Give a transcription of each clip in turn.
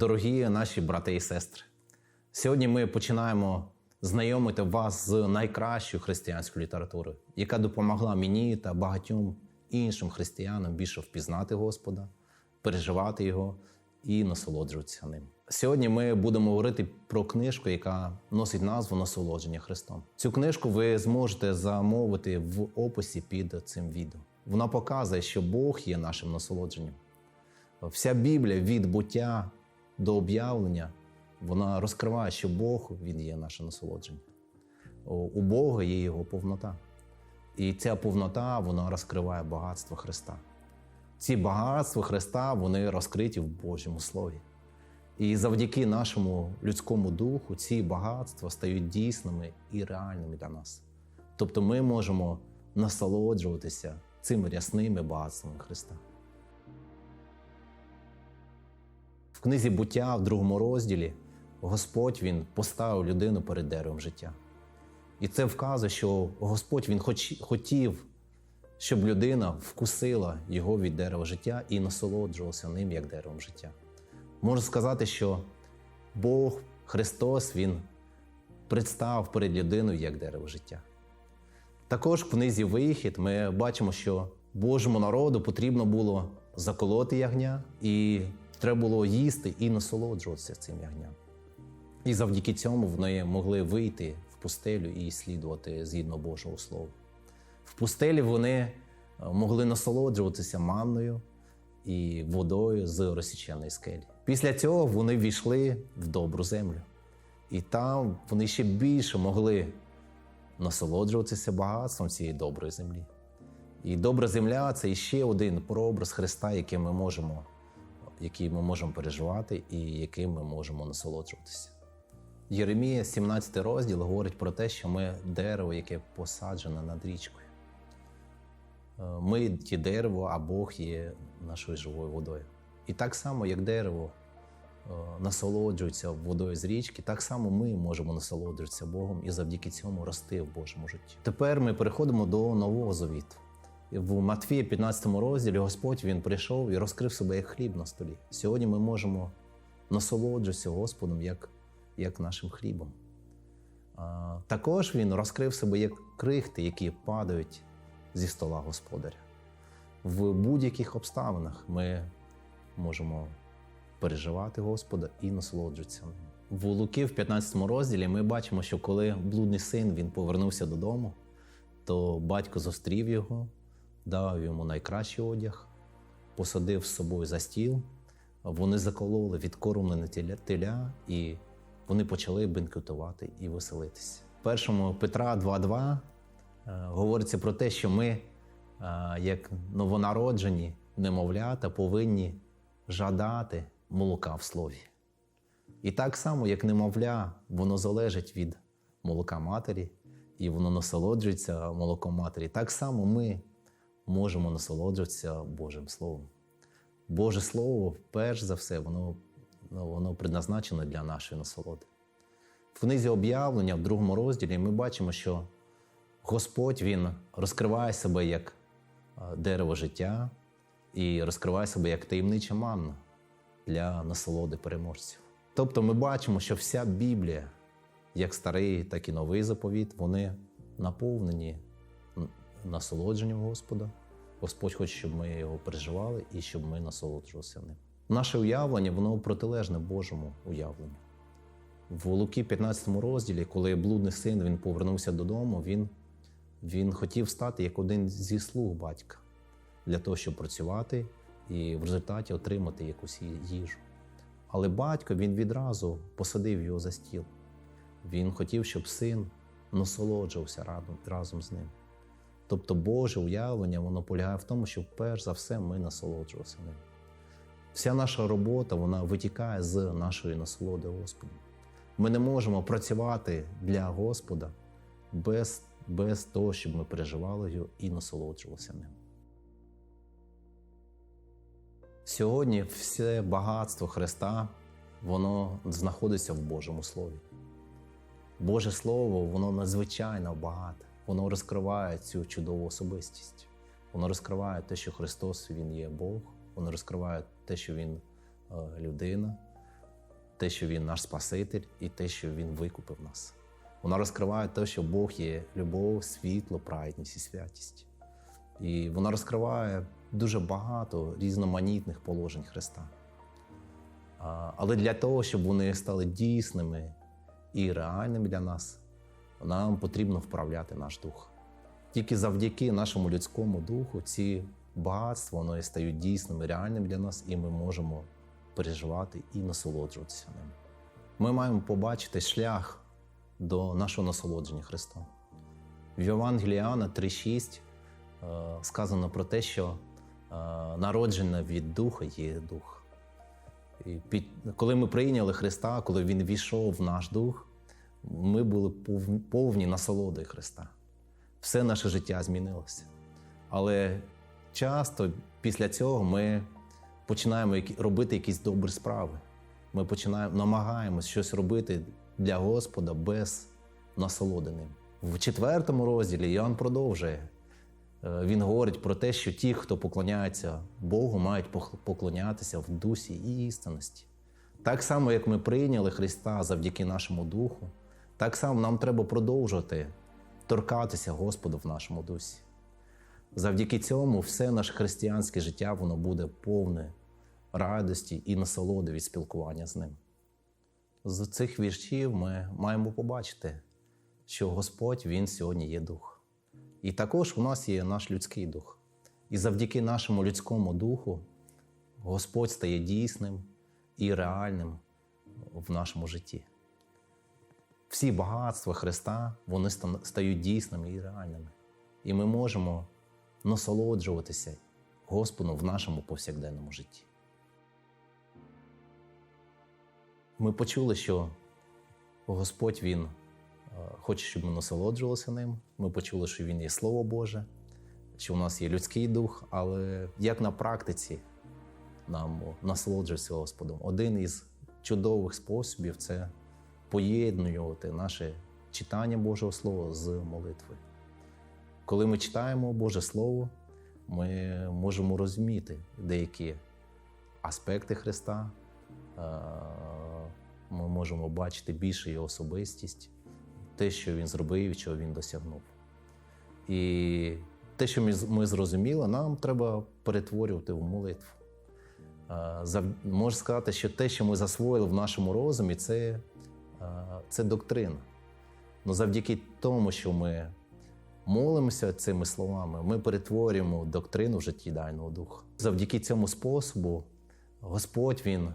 Дорогі наші брати і сестри, сьогодні ми починаємо знайомити вас з найкращою християнською літературою, яка допомогла мені та багатьом іншим християнам більше впізнати Господа, переживати Його і насолоджуватися ним. Сьогодні ми будемо говорити про книжку, яка носить назву Насолодження Христом. Цю книжку ви зможете замовити в описі під цим відео. Вона показує, що Бог є нашим насолодженням. Вся Біблія від буття до об'явлення вона розкриває, що Бог він є наше насолодження. У Бога є його повнота. І ця повнота вона розкриває багатство Христа. Ці багатства Христа вони розкриті в Божому Слові. І завдяки нашому людському духу ці багатства стають дійсними і реальними для нас. Тобто ми можемо насолоджуватися цими рясними багатствами Христа. В книзі буття в другому розділі Господь Він поставив людину перед деревом життя. І це вказує, що Господь Він хоч, хотів, щоб людина вкусила його від дерева життя і насолоджувалася ним як деревом життя. Можу сказати, що Бог, Христос, Він представив перед людиною як дерево життя. Також в книзі Вихід ми бачимо, що Божому народу потрібно було заколоти ягня, і треба було їсти і насолоджуватися цим ягням. І завдяки цьому вони могли вийти в пустелю і слідувати згідно Божого Слова. В пустелі вони могли насолоджуватися манною і водою з розсіченої скелі. Після цього вони війшли в добру землю, і там вони ще більше могли насолоджуватися багатством цієї доброї землі. І добра земля це ще один прообраз Христа, який ми можемо, який ми можемо переживати і яким ми можемо насолоджуватися. Єремія, 17 розділ, говорить про те, що ми дерево, яке посаджене над річкою. Ми ті дерево, а Бог є нашою живою водою. І так само, як дерево насолоджується водою з річки, так само ми можемо насолоджуватися Богом і завдяки цьому рости в Божому житті. Тепер ми переходимо до нового завіту. В Матвії, 15 розділі, Господь Він прийшов і розкрив себе як хліб на столі. Сьогодні ми можемо насолоджуватися Господом як, як нашим хлібом. А, також Він розкрив себе як крихти, які падають зі стола господаря. В будь-яких обставинах ми можемо переживати Господа і насолоджуватися. В Луки в 15 розділі ми бачимо, що коли блудний син він повернувся додому, то батько зустрів його, дав йому найкращий одяг, посадив з собою за стіл. Вони закололи відкормлене теля, і вони почали бенкетувати і веселитися. В першому Петра 2.2 говориться про те, що ми, як новонароджені немовлята, повинні жадати молока в слові. І так само, як немовля, воно залежить від молока матері, і воно насолоджується молоком матері, так само ми можемо насолоджуватися Божим Словом. Боже Слово, перш за все, воно воно предназначено для нашої насолоди. В книзі об'явлення, в другому розділі, ми бачимо, що Господь Він розкриває себе як дерево життя і розкриває себе як таємнича манна для насолоди переможців. Тобто ми бачимо, що вся Біблія, як старий, так і новий заповіт, вони наповнені насолодженням Господа. Господь хоче, щоб ми його переживали і щоб ми насолоджувалися ним. Наше уявлення, воно протилежне Божому уявленню. В Луки 15 розділі, коли блудний син він повернувся додому, він він хотів стати як один зі слуг батька для того, щоб працювати і в результаті отримати якусь їжу. Але батько він відразу посадив його за стіл. Він хотів, щоб син насолоджувався разом, з ним. Тобто Боже уявлення воно полягає в тому, що перш за все ми насолоджувалися ним. Вся наша робота вона витікає з нашої насолоди Господом. Ми не можемо працювати для Господа без, без того, щоб ми переживали його і насолоджувалися ним. Сьогодні все багатство Христа воно знаходиться в Божому Слові. Боже Слово, воно надзвичайно багате, воно розкриває цю чудову особистість. Воно розкриває те, що Христос Він є Бог, воно розкриває те, що Він людина, те, що Він наш Спаситель, і те, що Він викупив нас. Вона розкриває те, що Бог є любов, світло, праведність і святість. І вона розкриває дуже багато різноманітних положень Христа. Але для того, щоб вони стали дійсними і реальними для нас, нам потрібно вправляти наш дух. Тільки завдяки нашому людському духу ці багатства вони стають дійсними, реальними для нас, і ми можемо переживати і насолоджуватися ними. Ми маємо побачити шлях до нашого насолодження Христом. В Євангелії Іоанна 3,6 е, сказано про те, що е, народження від Духа є Дух. І під, коли ми прийняли Христа, коли Він війшов в наш дух, ми були повні насолоди Христа. Все наше життя змінилося. Але часто після цього ми починаємо робити якісь добрі справи. Ми починаємо намагаємось щось робити для Господа без насолоди ним. В четвертому розділі Іоанн продовжує. Е, Він говорить про те, що ті, хто поклоняється Богу, мають поклонятися в дусі і істинності. Так само, як ми прийняли Христа завдяки нашому духу, так само нам треба продовжувати торкатися Господа в нашому дусі. Завдяки цьому все наше християнське життя воно буде повне радості і насолоди від спілкування з ним. З цих віршів ми маємо побачити, що Господь Він сьогодні є дух. І також у нас є наш людський дух. І завдяки нашому людському духу Господь стає дійсним і реальним в нашому житті. Всі багатства Христа вони стають дійсними і реальними. І ми можемо насолоджуватися Господом в нашому повсякденному житті. Ми почули, що Господь Він е, хоче, щоб ми насолоджувалися ним. Ми почули, що Він є Слово Боже, що у нас є людський дух, але як на практиці нам насолоджуватися Господом? Один із чудових способів це поєднувати наше читання Божого Слова з молитвою. Коли ми читаємо Боже Слово, ми можемо розуміти деякі аспекти Христа, е, ми можемо бачити більше його особистість, те, що він зробив і чого він досягнув. І те, що ми зрозуміли, нам треба перетворювати в молитву. Е, Можна сказати, що те, що ми засвоїли в нашому розумі, це, це доктрина. Ну, завдяки тому, що ми молимося цими словами, ми перетворюємо доктрину в житті Дайного Духа. Завдяки цьому способу Господь Він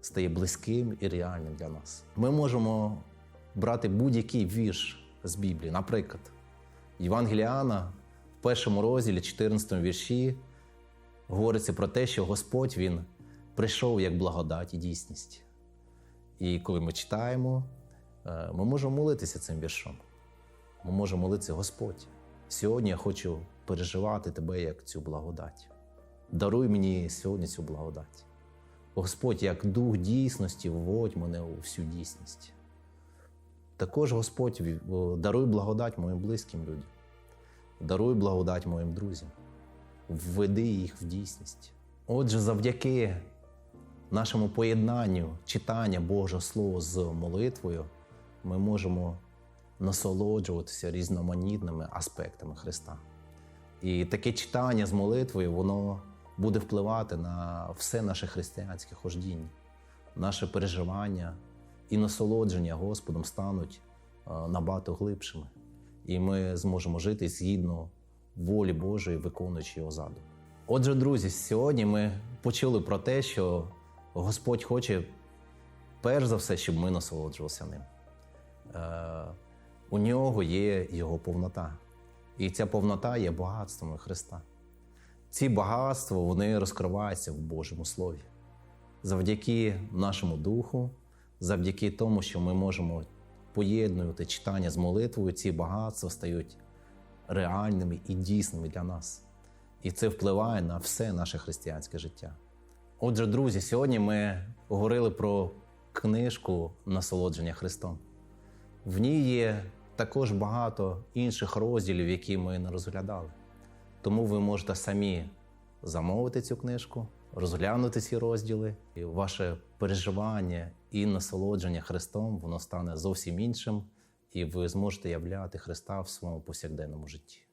стає близьким і реальним для нас. Ми можемо брати будь-який вірш з Біблії. Наприклад, Євангеліана в першому розділі, 14 вірші, говориться про те, що Господь Він прийшов як благодать і дійсність. І коли ми читаємо, е, ми можемо молитися цим віршом. Ми можемо молитися Господь. Сьогодні я хочу переживати тебе як цю благодать. Даруй мені сьогодні цю благодать. Господь, як дух дійсності, вводь мене у всю дійсність. Також Господь даруй благодать моїм близьким людям, даруй благодать моїм друзям, введи їх в дійсність. Отже, завдяки нашому поєднанню читання Божого Слова з молитвою, ми можемо насолоджуватися різноманітними аспектами Христа. І таке читання з молитвою, воно буде впливати на все наше християнське хождіння, наше переживання і насолодження Господом стануть е, набагато глибшими. І ми зможемо жити згідно волі Божої, виконуючи його задум. Отже, друзі, сьогодні ми почули про те, що Господь хоче перш за все, щоб ми насолоджувалися ним. Е, у нього є його повнота. І ця повнота є багатством Христа. Ці багатства вони розкриваються в Божому Слові. Завдяки нашому духу, завдяки тому, що ми можемо поєднувати читання з молитвою, ці багатства стають реальними і дійсними для нас. І це впливає на все наше християнське життя. Отже, друзі, сьогодні ми говорили про книжку Насолодження Христом. В ній є також багато інших розділів, які ми не розглядали. Тому ви можете самі замовити цю книжку, розглянути ці розділи, і ваше переживання і насолодження Христом воно стане зовсім іншим, і ви зможете являти Христа в своєму повсякденному житті.